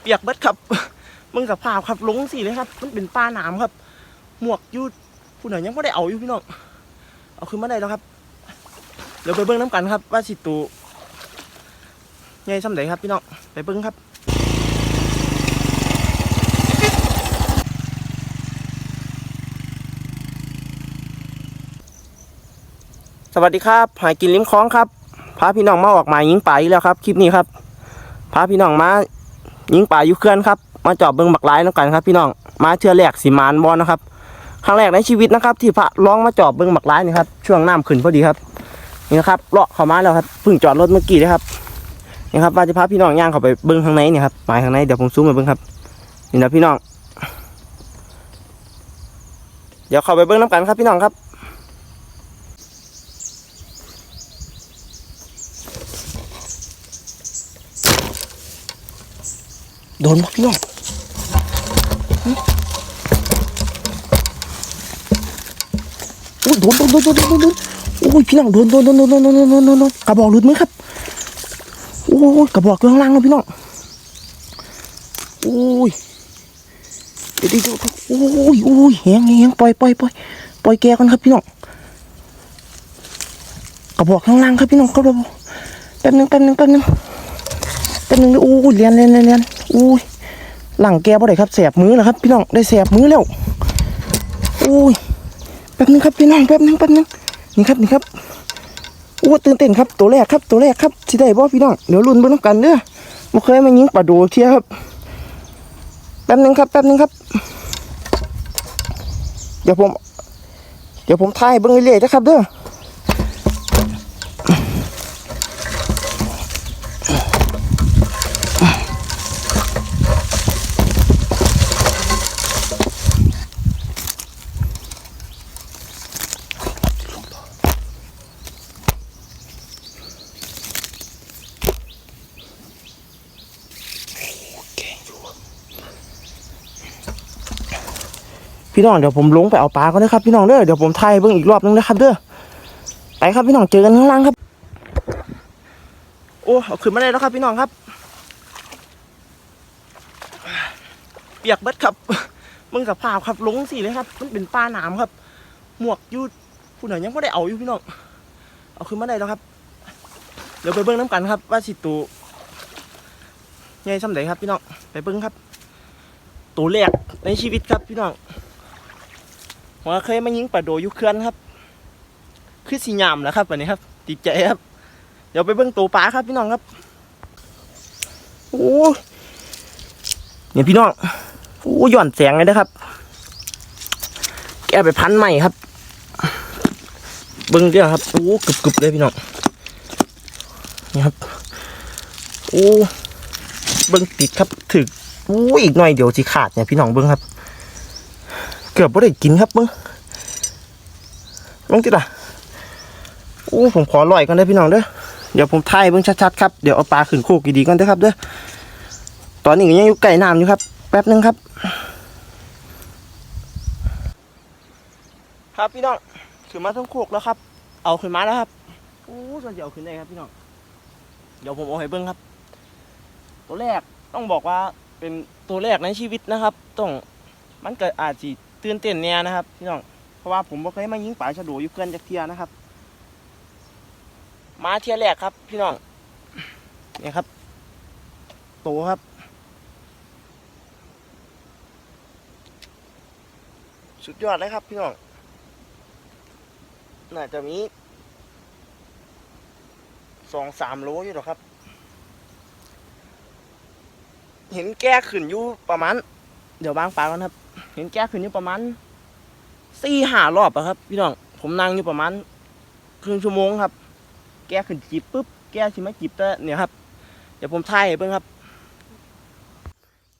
เปียกเบิดครับมึงสภาพครับลงสิเลยครับ มันเป็นป้าหนามครับ หมวกยูดผู้หน่อยยังไม่ได้เอาอยู่พี่น้องเอาขึ้นมาได้แล้วครับ เดี๋ยวไปเบิ้งน้ำกันครับ ว่าสิตูใหญ่ซ้ำไหนครับพี่น้องไปเบิ้งครับสวัสดีครับ หายกินลิ้มคล้องครับ พาพี่น้องมาออกมายิงป่าอีกแล้วครับ คลิปนี้ครับ พาพี่น้องมา ยิงป่าอยู่เขื่อนครับมาจอบเบิ้งบักไร้น้ำกันครับ พี่น้องมาเทือแรกสีมานบอลนะครับครั้งแรกในชีวิตนะครับ ที่พระร้องมาจอบเบิ้งบักไร้นี่ครับช่วงน้ำขึ้นพอดีครับนี่นะครับเลาะเข้ามาแล้วครับเพิ่งจอดรถเมื่อกี้นะครับนี่ครับว่าจะพาพี่น้องย่างเข้าไปเบิ้งข้างในเนี่ยครับไปข้างในเดี๋ยวผมซูมไปเบิ้งครับนี่นะพี่น้อง เดี๋ยวเข้าไปเบิ้งน้ำกันครับพี่น้องครับ โดนพี่น้องอุ้ยโดนโดนโดนโดนโดนโอ้ยพี่น้องโดนโดนโดนโดนโดนโดนโดนโดนกระบอกหลุดมือครับโอ้ยกระบอกอยู่างล่างนะพี่น้องโอ้ยเดี๋ยวเดี๋ยวเดี๋ยวโอ้ยโอ้ยแหงแหงปล่อยปล่อยปล่อยปล่อยแกก่อนครับพี่น้องกระบอกข้างล่างครับพี่น้องกระบอกแป๊บนึงแป๊บนึงแป๊บนึง เป็นหนึ่งโอ้ยเรียนเรียนเรียนเรียนอุ้ยหลังแกบ่ได้ครับแสบมือแล้วครับ พี่น้องได้แสบมือแล้วโอ้ยแป๊บนึงครับพี่น้องแป๊บนึงแป๊บนึงนี่ครับนี่ครับโอ้ตื่นเต้นครับตัวแรกครับตัวแรกครับสิได้บ่พี่น้องเดี๋ยวลุ้นเบิ่งนำกันเด้อบ่เคยมายิงปลาโดเทียครับแป๊บนึงครับแป๊บนึงครับ เดี๋ยวผม เดี๋ยวผมถ่ายเบิ่งเรื่อยๆนะครับเด้อ พี่น้องเดี๋ยวผมลงไปเอาปลาก็ได้ครับพี่น้องเด้อเดี๋ยวผมถ่ายเบิ่งอีกรอบนึงนะครับเด้อไปครับพี่น้องเจอกันข้างล่างครับ โอ้เอาขึ้นมาได้แล้วครับ พี่น้องครับเปียกเบิดครับมึงสภาครับลงสิเลยครับ มันเป็นป้าหนามครับ หมวกยูดผู้หน่อยยังไม่ได้เอาอยู่พี่น้องเอาขึ้นมาได้แล้วครับ เดี๋ยวไปเบิ้งน้ำกันครับ ว่าสิตูใหญ่ซ้ำไหนครับ พี่น้องไปเบิ้งครับ ตัวแรกในชีวิตครับพี่น้อง ผมเคยมายิงปลาโดอยุคเคลื่อนครับ คือสียามแล้วครับวันนี้ครับติดใจครับ เดี๋ยวไปเบิ้งตัวปลาครับพี่น้องครับโอ้ยเนี่ยพี่น้องโอ้หย่อนแสงเลยนะครับ แกไปพันใหม่ครับ เบิ้งเดียวครับโอ้กรึบๆเลยพี่น้องนี่ครับโอ้เบิ้งติดครับถึกอู้อีกหน่อยเดี๋ยวสิขาดเนี่ยพี่น้องเบิ้งครับ กือบไม่ได้กินครับเบิ้งลงติดอะอู้ผมขอลอยก่อนเด้พี่น้องเด้อเดี๋ยวผมถ่ายเบิ้งชัดๆครับเดี๋ยวเอาปลาขึ้นโคกดีๆก่อนเด้อครับเด้อตอนนี้ก็ยังอยู่ใกล้น้ำอยู่ครับ แป๊บนึงครับ ครับพี่น้องขึ้นมาทั้งโคกแล้วครับ เอาขึ้นมาแล้วครับอู้ส่วนจะเอาขึ้นได้ครับพี่น้องเดี๋ยวผมเอาให้เบิ้งครับ ตัวแรกต้องบอกว่าเป็นตัวแรกในชีวิตนะครับ ต้องมันเกิดอาจจะ ตื่นเต้นแน่นะครับพี่น้องเพราะว่าผมบ่เคยมายิงปลาชะโดอยู่เกินจากเทียนะครับ มาเทียแรกครับ พี่น้องเนี่ยครับ โตครับ สุดยอดเลยครับ พี่น้องน่าจะมีสองสามโลอยู่หรอครับ เห็นแก้ขึ้นอยู่ประมาณ เดี๋ยวบางปลาก่อนครับ เห็นแก้ขึ้นอยู่ประมาณสี่ห้ารอบอะครับ พี่น้อง ผมนั่งอยู่ประมาณครึ่งชั่วโมงครับ แก้ขึ้นจีบปุ๊บ แก้สิมาจีบแต่เนี่ยครับ เดี๋ยวผมถ่ายให้เบิ่งครับ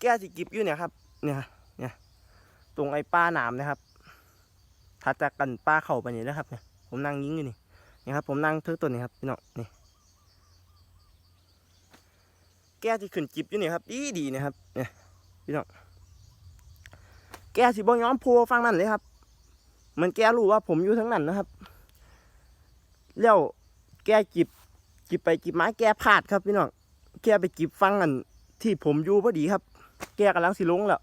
แก้สิจีบอยู่เนี่ยครับ เนี่ย เนี่ย ตรงไอ้ป้าหนามนะครับถัดจากกันป้าเข่าไปนี่นะครับ เนี่ย ผมนั่งยิงอยู่นี่นี่ครับ ผมนั่งเทือตัวนี้ครับพี่น้องนี่แก้ที่ขึ้นจิบอยู่นี่ครับ ดีดีนะครับ เนี่ยพี่น้อง แกสิบ่ย้อมโพฟังนั่นเลยครับเหมือนแกรู้ว่าผมอยู่ทั้งนั้นนะครับ แล้วแกจิบจิบไปจิบมาแกพลาดครับพี่น้องแกไปจิบฟังนั่นที่ผมอยู่พอดีครับ แกกำลังสิลงแล้ว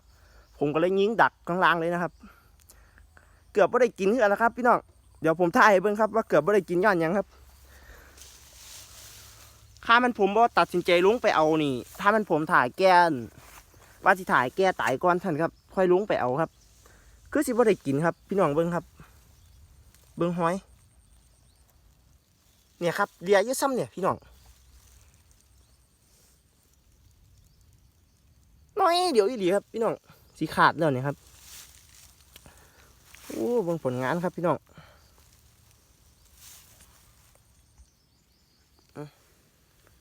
ผมก็เลยยิงดักข้างล่างเลยนะครับ เกือบไม่ได้กินอกันแล้วครับ พี่น้องเดี๋ยวผมถ่ายให้เบิ่งครับว่าเกือบไม่ได้กินย้อนยังครับถ้ามันผมบ่ตัดสินใจลงไปเอานี่ ถ้ามันผมถ่ายแกนว่าสิถ่ายแกตายก่อนท่านครับ ค่อยลงไปเอาครับ คือสิบ่ได้กินครับ พี่น้องเบิ่งครับ เบิ่งห้อย เนี่ยครับเดียอยี่ซ้ำเนี่ยพี่น้องน้อยเดี๋ยวอีหลีครับ พี่น้องสีขาดแล้วเนี่ยครับโอ้เบิ่งผลงานครับพี่น้อง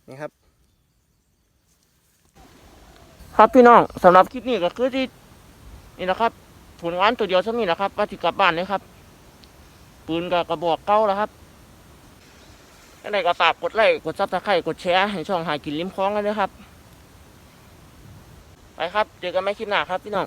นี่ครับ ครับพี่น้องสำหรับคลิปนี้ก็คือที่ นี่นะครับผลงานตัวเดียวเท่านี่นะครับว่าสิกลับบ้านเลยครับ ปืนกับกระบอกเก้าแล้วครับอะไรก็ฝากกดไลค์กดซับสไครต์กดแชร์ให้ช่องหากินริมคลองกันด้วยครับ ไปครับ เจอกันไม่คลิปหน้าครับพี่น้อง